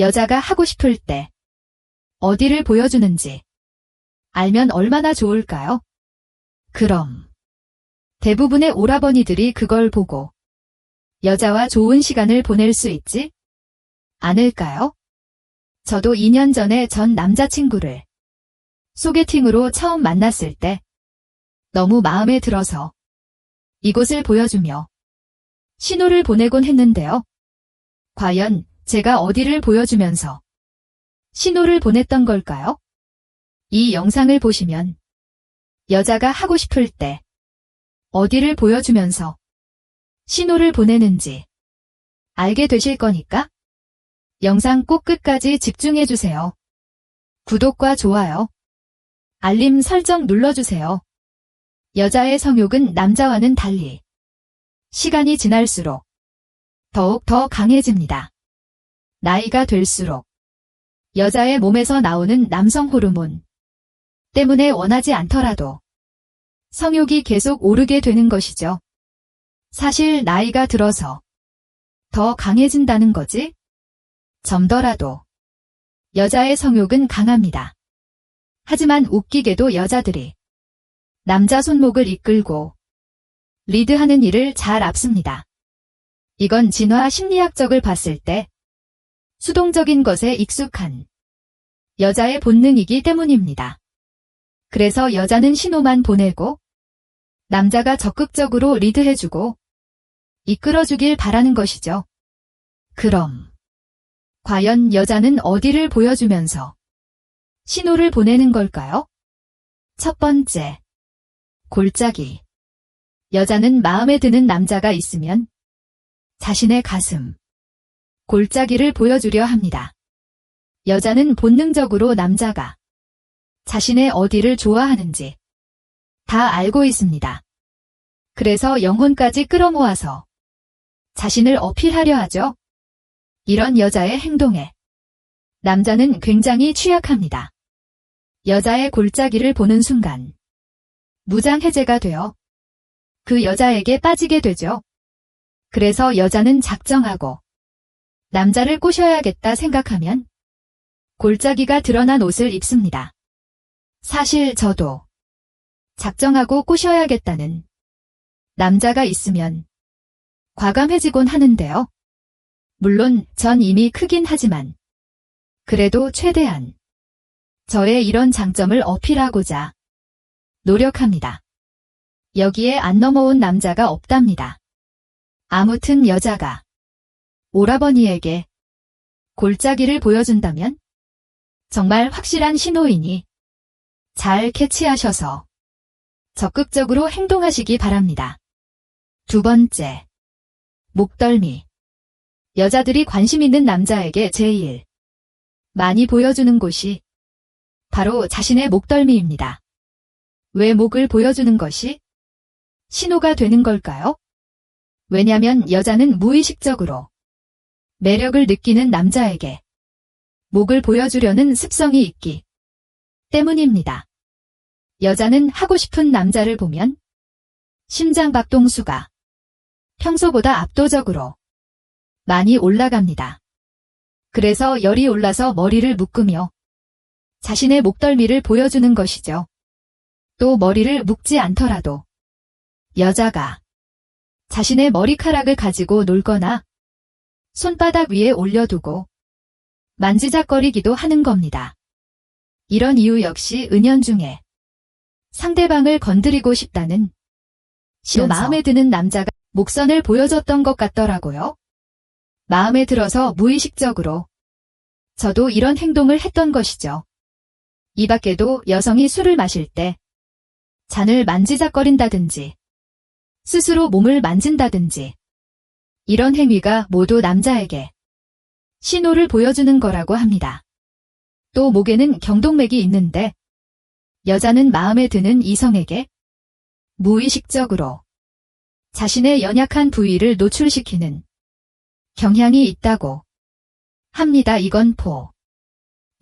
여자가 하고 싶을 때 어디를 보여주는지 알면 얼마나 좋을까요? 그럼 대부분의 오라버니들이 그걸 보고 여자와 좋은 시간을 보낼 수 있지 않을까요? 저도 2년 전에 전 남자친구를 소개팅으로 처음 만났을 때 너무 마음에 들어서 이곳을 보여주며 신호를 보내곤 했는데요. 과연 제가 어디를 보여주면서 신호를 보냈던 걸까요? 이 영상을 보시면 여자가 하고 싶을 때 어디를 보여주면서 신호를 보내는지 알게 되실 거니까 영상 꼭 끝까지 집중해 주세요. 구독과 좋아요, 알림 설정 눌러주세요. 여자의 성욕은 남자와는 달리 시간이 지날수록 더욱 더 강해집니다. 나이가 될수록 여자의 몸에서 나오는 남성 호르몬 때문에 원하지 않더라도 성욕이 계속 오르게 되는 것이죠. 사실 나이가 들어서 더 강해진다는 거지? 점더라도 여자의 성욕은 강합니다. 하지만 웃기게도 여자들이 남자 손목을 이끌고 리드하는 일을 잘 앞섭니다. 이건 진화 심리학적을 봤을 때 수동적인 것에 익숙한 여자의 본능이기 때문입니다. 그래서 여자는 신호만 보내고 남자가 적극적으로 리드해주고 이끌어주길 바라는 것이죠. 그럼 과연 여자는 어디를 보여주면서 신호를 보내는 걸까요? 첫 번째, 골짜기. 여자는 마음에 드는 남자가 있으면 자신의 가슴, 골짜기를 보여주려 합니다. 여자는 본능적으로 남자가 자신의 어디를 좋아하는지 다 알고 있습니다. 그래서 영혼까지 끌어모아서 자신을 어필하려 하죠. 이런 여자의 행동에 남자는 굉장히 취약합니다. 여자의 골짜기를 보는 순간 무장해제가 되어 그 여자에게 빠지게 되죠. 그래서 여자는 작정하고 남자를 꼬셔야겠다 생각하면 골짜기가 드러난 옷을 입습니다. 사실 저도 작정하고 꼬셔야겠다는 남자가 있으면 과감해지곤 하는데요. 물론 전 이미 크긴 하지만 그래도 최대한 저의 이런 장점을 어필하고자 노력합니다. 여기에 안 넘어온 남자가 없답니다. 아무튼 여자가 오라버니에게 골짜기를 보여준다면 정말 확실한 신호이니 잘 캐치하셔서 적극적으로 행동하시기 바랍니다. 두 번째, 목덜미. 여자들이 관심 있는 남자에게 제일 많이 보여주는 곳이 바로 자신의 목덜미입니다. 왜 목을 보여주는 것이 신호가 되는 걸까요? 왜냐면 여자는 무의식적으로 매력을 느끼는 남자에게 목을 보여주려는 습성이 있기 때문입니다. 여자는 하고 싶은 남자를 보면 심장 박동수가 평소보다 압도적으로 많이 올라갑니다. 그래서 열이 올라서 머리를 묶으며 자신의 목덜미를 보여주는 것이죠. 또 머리를 묶지 않더라도 여자가 자신의 머리카락을 가지고 놀거나 손바닥 위에 올려두고 만지작거리기도 하는 겁니다. 이런 이유 역시 은연중에 상대방을 건드리고 싶다는 또 마음에 드는 남자가 목선을 보여줬던 것 같더라고요. 마음에 들어서 무의식적으로 저도 이런 행동을 했던 것이죠. 이 밖에도 여성이 술을 마실 때 잔을 만지작거린다든지 스스로 몸을 만진다든지 이런 행위가 모두 남자에게 신호를 보여주는 거라고 합니다. 또 목에는 경동맥이 있는데 여자는 마음에 드는 이성에게 무의식적으로 자신의 연약한 부위를 노출시키는 경향이 있다고 합니다. 이건 포.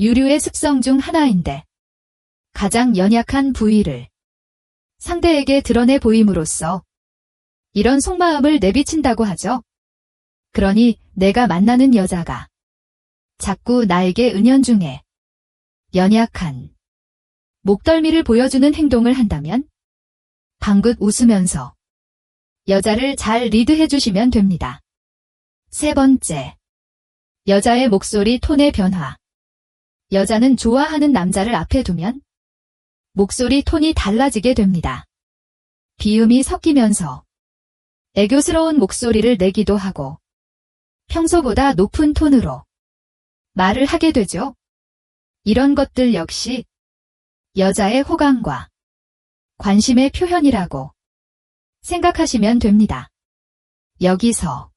유류의 습성 중 하나인데 가장 연약한 부위를 상대에게 드러내 보임으로써 이런 속마음을 내비친다고 하죠. 그러니 내가 만나는 여자가 자꾸 나에게 은연중에 연약한 목덜미를 보여주는 행동을 한다면 방긋 웃으면서 여자를 잘 리드해 주시면 됩니다. 세 번째. 여자의 목소리 톤의 변화. 여자는 좋아하는 남자를 앞에 두면 목소리 톤이 달라지게 됩니다. 비음이 섞이면서 애교스러운 목소리를 내기도 하고 평소보다 높은 톤으로 말을 하게 되죠. 이런 것들 역시 여자의 호감과 관심의 표현이라고 생각하시면 됩니다. 여기서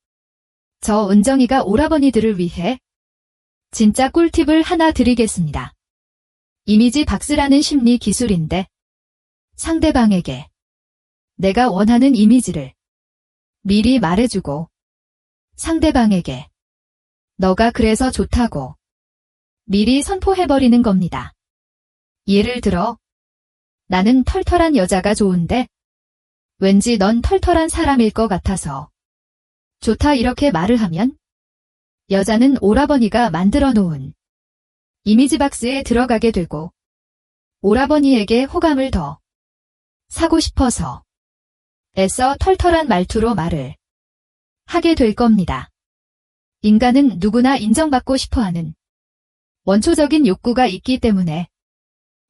저 은정이가 오라버니들을 위해 진짜 꿀팁을 하나 드리겠습니다. 이미지 박스라는 심리 기술인데 상대방에게 내가 원하는 이미지를 미리 말해주고 상대방에게 너가 그래서 좋다고 미리 선포해버리는 겁니다. 예를 들어 나는 털털한 여자가 좋은데 왠지 넌 털털한 사람일 것 같아서 좋다 이렇게 말을 하면 여자는 오라버니가 만들어 놓은 이미지 박스에 들어가게 되고 오라버니에게 호감을 더 사고 싶어서 애써 털털한 말투로 말을 하게 될 겁니다. 인간은 누구나 인정받고 싶어 하는 원초적인 욕구가 있기 때문에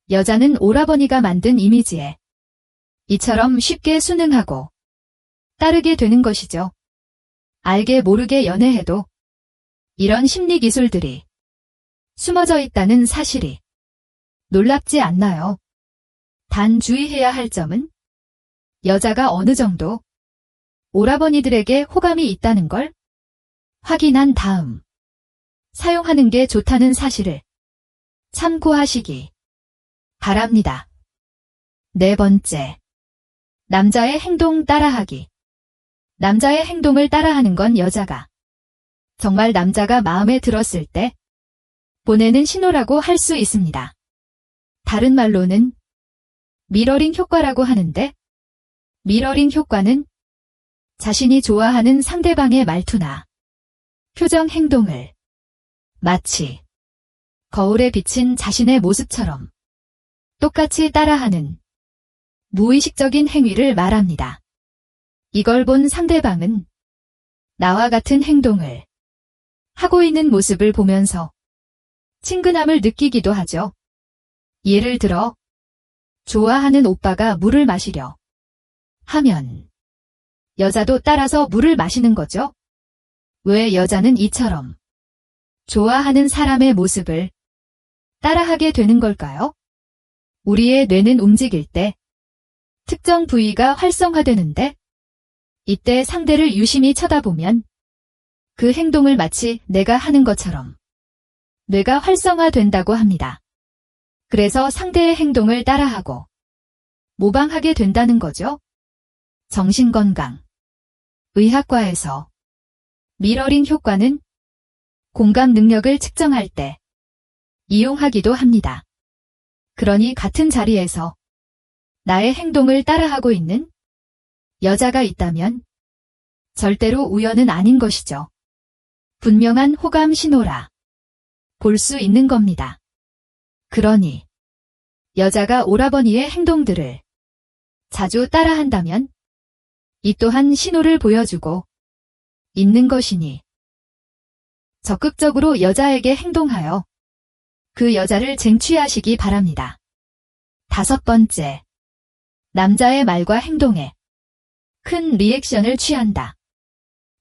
여자는 오라버니가 만든 이미지에 이처럼 쉽게 순응하고 따르게 되는 것이죠. 알게 모르게 연애해도 이런 심리 기술들이 숨어져 있다는 사실이 놀랍지 않나요? 단 주의해야 할 점은 여자가 어느 정도 오라버니들에게 호감이 있다는 걸 확인한 다음 사용하는 게 좋다는 사실을 참고하시기 바랍니다. 네 번째. 남자의 행동 따라하기. 남자의 행동을 따라하는 건 여자가 정말 남자가 마음에 들었을 때 보내는 신호라고 할 수 있습니다. 다른 말로는 미러링 효과라고 하는데 미러링 효과는 자신이 좋아하는 상대방의 말투나 표정 행동을 마치 거울에 비친 자신의 모습처럼 똑같이 따라하는 무의식적인 행위를 말합니다. 이걸 본 상대방은 나와 같은 행동을 하고 있는 모습을 보면서 친근함을 느끼기도 하죠. 예를 들어, 좋아하는 오빠가 물을 마시려 하면 여자도 따라서 물을 마시는 거죠. 왜 여자는 이처럼 좋아하는 사람의 모습을 따라하게 되는 걸까요? 우리의 뇌는 움직일 때 특정 부위가 활성화되는데 이때 상대를 유심히 쳐다보면 그 행동을 마치 내가 하는 것처럼 뇌가 활성화된다고 합니다. 그래서 상대의 행동을 따라하고 모방하게 된다는 거죠. 정신건강 의학과에서 미러링 효과는 공감 능력을 측정할 때 이용하기도 합니다. 그러니 같은 자리에서 나의 행동을 따라하고 있는 여자가 있다면 절대로 우연은 아닌 것이죠. 분명한 호감 신호라 볼 수 있는 겁니다. 그러니 여자가 오라버니의 행동들을 자주 따라한다면 이 또한 신호를 보여주고 있는 것이니 적극적으로 여자에게 행동하여 그 여자를 쟁취하시기 바랍니다. 다섯 번째. 남자의 말과 행동에 큰 리액션을 취한다.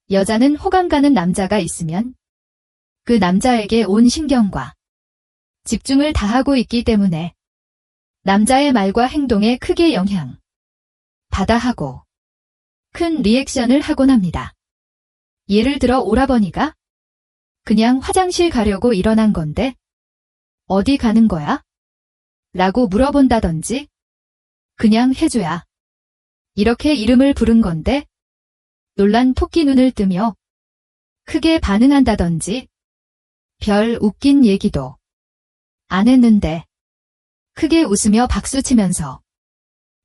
여자는 호감 가는 남자가 있으면 그 남자에게 온 신경과 집중을 다하고 있기 때문에 남자의 말과 행동에 크게 영향 받아 하고 큰 리액션을 하곤 합니다. 예를 들어 오라버니가 그냥 화장실 가려고 일어난 건데 어디 가는 거야? 라고 물어본다든지 그냥 해줘야 이렇게 이름을 부른 건데 놀란 토끼 눈을 뜨며 크게 반응한다든지 별 웃긴 얘기도 안 했는데 크게 웃으며 박수치면서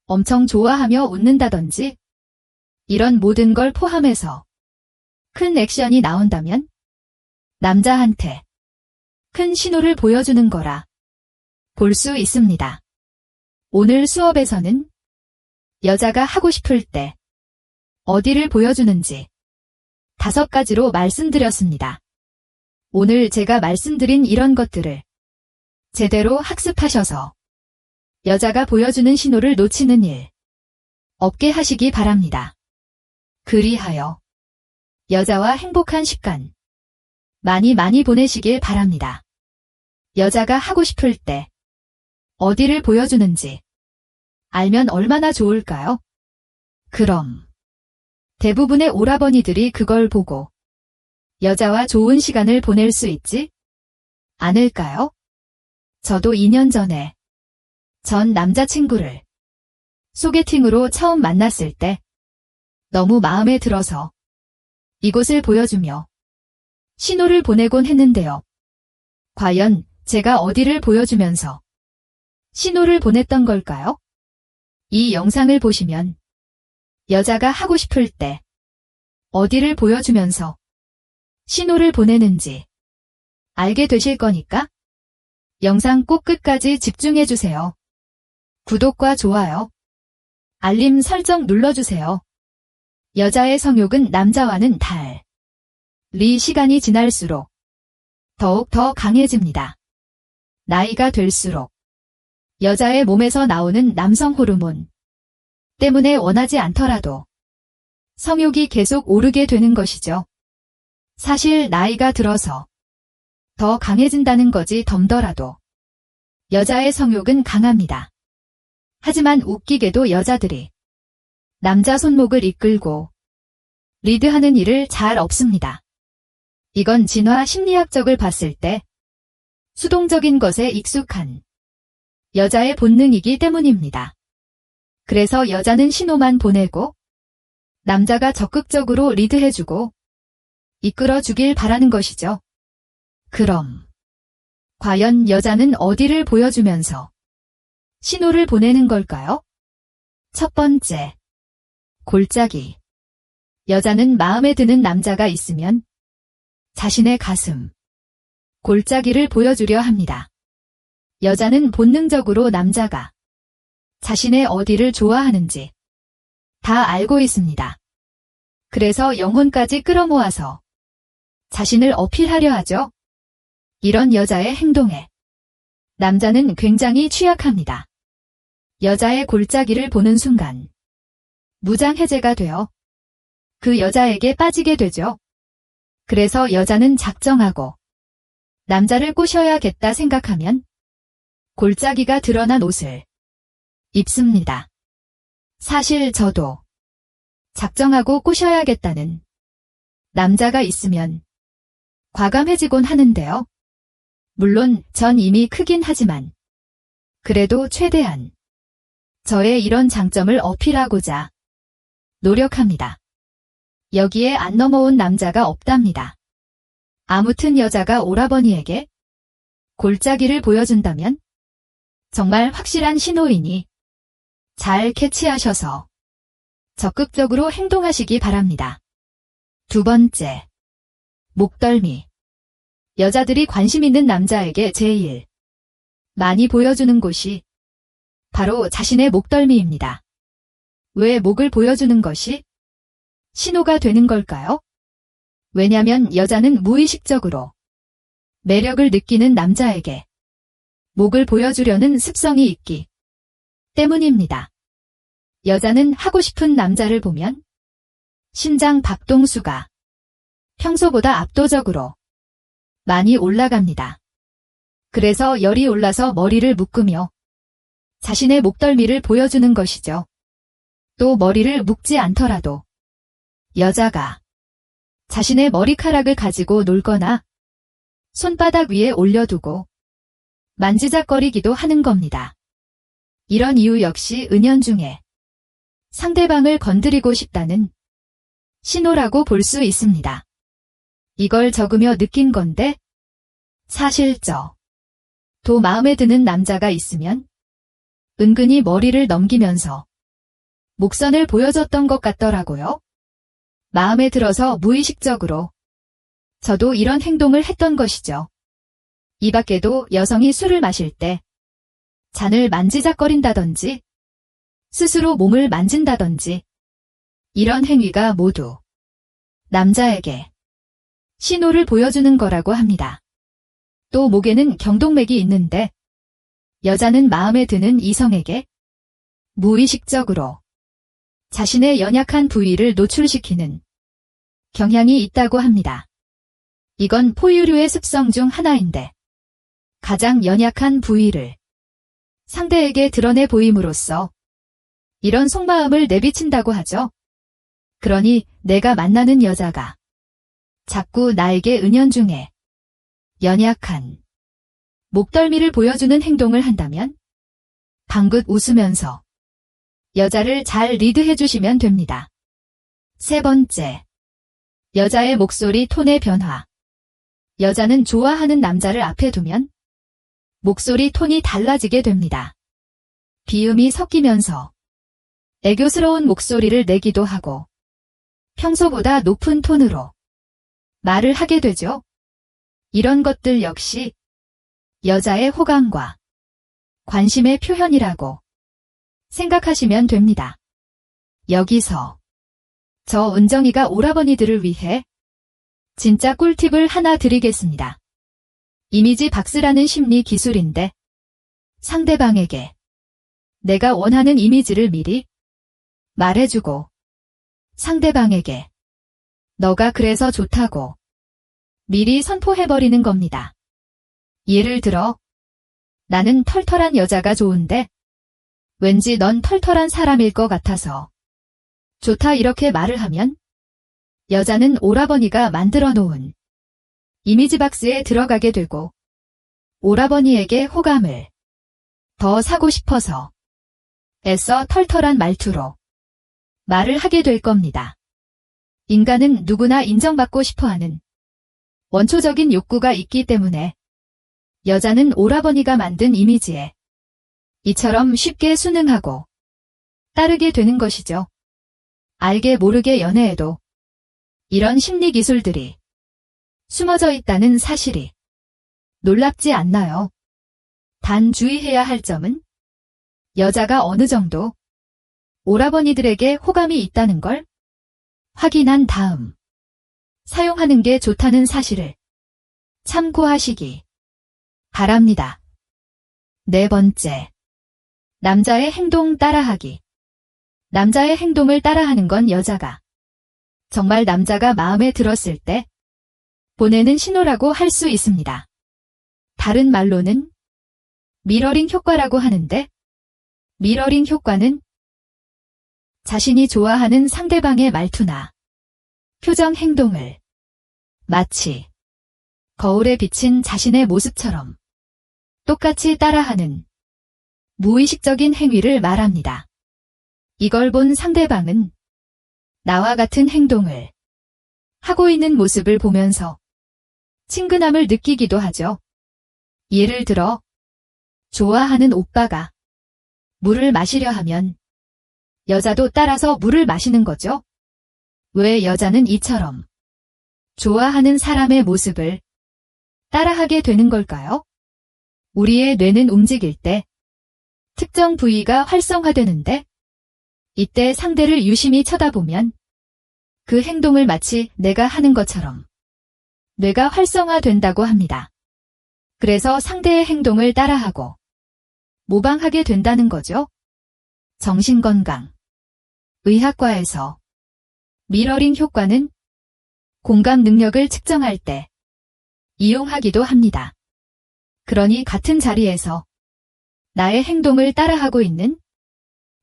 엄청 좋아하며 웃는다든지 이런 모든 걸 포함해서 큰 액션이 나온다면 남자한테 큰 신호를 보여주는 거라 볼 수 있습니다. 오늘 수업에서는 여자가 하고 싶을 때 어디를 보여주는지 다섯 가지로 말씀드렸습니다. 오늘 제가 말씀드린 이런 것들을 제대로 학습하셔서 여자가 보여주는 신호를 놓치는 일 없게 하시기 바랍니다. 그리하여 여자와 행복한 시간 많이 많이 보내시길 바랍니다. 여자가 하고 싶을 때 어디를 보여주는지 알면 얼마나 좋을까요? 그럼 대부분의 오라버니들이 그걸 보고 여자와 좋은 시간을 보낼 수 있지 않을까요? 저도 2년 전에 전 남자친구를 소개팅으로 처음 만났을 때 너무 마음에 들어서 이곳을 보여주며 신호를 보내곤 했는데요. 과연 제가 어디를 보여주면서 신호를 보냈던 걸까요? 이 영상을 보시면 여자가 하고 싶을 때 어디를 보여주면서 신호를 보내는지 알게 되실 거니까 영상 꼭 끝까지 집중해 주세요. 구독과 좋아요, 알림 설정 눌러주세요. 여자의 성욕은 남자와는 달리 시간이 지날수록 더욱 더 강해집니다. 나이가 될수록 여자의 몸에서 나오는 남성 호르몬 때문에 원하지 않더라도 성욕이 계속 오르게 되는 것이죠. 사실 나이가 들어서 더 강해진다는 거지 덤더라도 여자의 성욕은 강합니다. 하지만 웃기게도 여자들이 남자 손목을 이끌고 리드하는 일을 잘 없습니다. 이건 진화 심리학적을 봤을 때 수동적인 것에 익숙한 여자의 본능이기 때문입니다. 그래서 여자는 신호만 보내고 남자가 적극적으로 리드해주고 이끌어주길 바라는 것이죠. 그럼 과연 여자는 어디를 보여주면서 신호를 보내는 걸까요? 첫 번째, 골짜기. 여자는 마음에 드는 남자가 있으면 자신의 가슴, 골짜기를 보여주려 합니다. 여자는 본능적으로 남자가 자신의 어디를 좋아하는지 다 알고 있습니다. 그래서 영혼까지 끌어모아서 자신을 어필하려 하죠. 이런 여자의 행동에 남자는 굉장히 취약합니다. 여자의 골짜기를 보는 순간 무장해제가 되어 그 여자에게 빠지게 되죠. 그래서 여자는 작정하고 남자를 꼬셔야겠다 생각하면 골짜기가 드러난 옷을 입습니다. 사실 저도 작정하고 꼬셔야겠다는 남자가 있으면 과감해지곤 하는데요. 물론 전 이미 크긴 하지만 그래도 최대한 저의 이런 장점을 어필하고자 노력합니다. 여기에 안 넘어온 남자가 없답니다. 아무튼 여자가 오라버니에게 골짜기를 보여준다면 정말 확실한 신호이니 잘 캐치하셔서 적극적으로 행동하시기 바랍니다. 두 번째, 목덜미. 여자들이 관심 있는 남자에게 제일 많이 보여주는 곳이 바로 자신의 목덜미입니다. 왜 목을 보여주는 것이 신호가 되는 걸까요? 왜냐면 여자는 무의식적으로 매력을 느끼는 남자에게 목을 보여주려는 습성이 있기 때문입니다. 여자는 하고 싶은 남자를 보면 신장 박동수가 평소보다 압도적으로 많이 올라갑니다. 그래서 열이 올라서 머리를 묶으며 자신의 목덜미를 보여주는 것이죠. 또 머리를 묶지 않더라도 여자가 자신의 머리카락을 가지고 놀거나 손바닥 위에 올려두고 만지작거리기도 하는 겁니다. 이런 이유 역시 은연중에 상대방을 건드리고 싶다는 신호라고 볼 수 있습니다. 이걸 적으며 느낀 건데 사실 저도 마음에 드는 남자가 있으면 은근히 머리를 넘기면서 목선을 보여줬던 것 같더라고요. 마음에 들어서 무의식적으로 저도 이런 행동을 했던 것이죠. 이 밖에도 여성이 술을 마실 때 잔을 만지작거린다든지 스스로 몸을 만진다든지 이런 행위가 모두 남자에게 신호를 보여주는 거라고 합니다. 또 목에는 경동맥이 있는데 여자는 마음에 드는 이성에게 무의식적으로 자신의 연약한 부위를 노출시키는 경향이 있다고 합니다. 이건 포유류의 습성 중 하나인데 가장 연약한 부위를 상대에게 드러내 보임으로써 이런 속마음을 내비친다고 하죠. 그러니 내가 만나는 여자가 자꾸 나에게 은연중에 연약한 목덜미를 보여주는 행동을 한다면 방긋 웃으면서 여자를 잘 리드해 주시면 됩니다. 세 번째, 여자의 목소리 톤의 변화. 여자는 좋아하는 남자를 앞에 두면 목소리 톤이 달라지게 됩니다. 비음이 섞이면서 애교스러운 목소리를 내기도 하고 평소보다 높은 톤으로 말을 하게 되죠. 이런 것들 역시 여자의 호감과 관심의 표현이라고 생각하시면 됩니다. 여기서 저 은정이가 오라버니들을 위해 진짜 꿀팁을 하나 드리겠습니다. 이미지 박스라는 심리 기술인데 상대방에게 내가 원하는 이미지를 미리 말해주고 상대방에게 너가 그래서 좋다고 미리 선포해버리는 겁니다. 예를 들어 나는 털털한 여자가 좋은데 왠지 넌 털털한 사람일 것 같아서 좋다 이렇게 말을 하면 여자는 오라버니가 만들어 놓은 이미지 박스에 들어가게 되고 오라버니에게 호감을 더 사고 싶어서 애써 털털한 말투로 말을 하게 될 겁니다. 인간은 누구나 인정받고 싶어 하는 원초적인 욕구가 있기 때문에 여자는 오라버니가 만든 이미지에 이처럼 쉽게 순응하고 따르게 되는 것이죠. 알게 모르게 연애에도 이런 심리 기술들이 숨어져 있다는 사실이 놀랍지 않나요? 단 주의해야 할 점은 여자가 어느 정도 오라버니들에게 호감이 있다는 걸 확인한 다음 사용하는 게 좋다는 사실을 참고하시기 바랍니다. 네 번째. 남자의 행동 따라하기. 남자의 행동을 따라하는 건 여자가 정말 남자가 마음에 들었을 때 보내는 신호라고 할 수 있습니다. 다른 말로는 미러링 효과라고 하는데 미러링 효과는 자신이 좋아하는 상대방의 말투나 표정 행동을 마치 거울에 비친 자신의 모습처럼 똑같이 따라하는 무의식적인 행위를 말합니다. 이걸 본 상대방은 나와 같은 행동을 하고 있는 모습을 보면서 친근함을 느끼기도 하죠. 예를 들어, 좋아하는 오빠가 물을 마시려 하면 여자도 따라서 물을 마시는 거죠. 왜 여자는 이처럼 좋아하는 사람의 모습을 따라하게 되는 걸까요? 우리의 뇌는 움직일 때 특정 부위가 활성화되는데 이때 상대를 유심히 쳐다보면 그 행동을 마치 내가 하는 것처럼 뇌가 활성화된다고 합니다. 그래서 상대의 행동을 따라하고 모방하게 된다는 거죠. 정신건강. 의학과에서 미러링 효과는 공감 능력을 측정할 때 이용하기도 합니다. 그러니 같은 자리에서 나의 행동을 따라하고 있는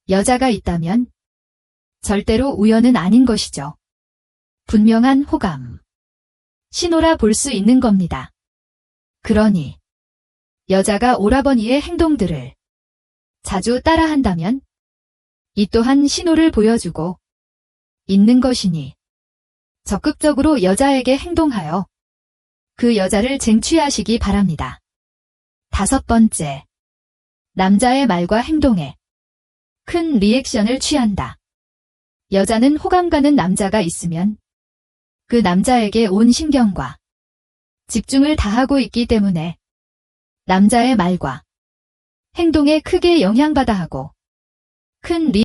여자가 있다면 절대로 우연은 아닌 것이죠. 분명한 호감. 신호라 볼 수 있는 겁니다. 그러니 여자가 오라버니의 행동들을 자주 따라한다면 이 또한 신호를 보여주고 있는 것이니 적극적으로 여자에게 행동하여 그 여자를 쟁취하시기 바랍니다. 다섯 번째. 남자의 말과 행동에 큰 리액션을 취한다. 여자는 호감 가는 남자가 있으면 그 남자에게 온 신경과 집중을 다하고 있기 때문에 남자의 말과 행동에 크게 영향받아 하고 큰 리,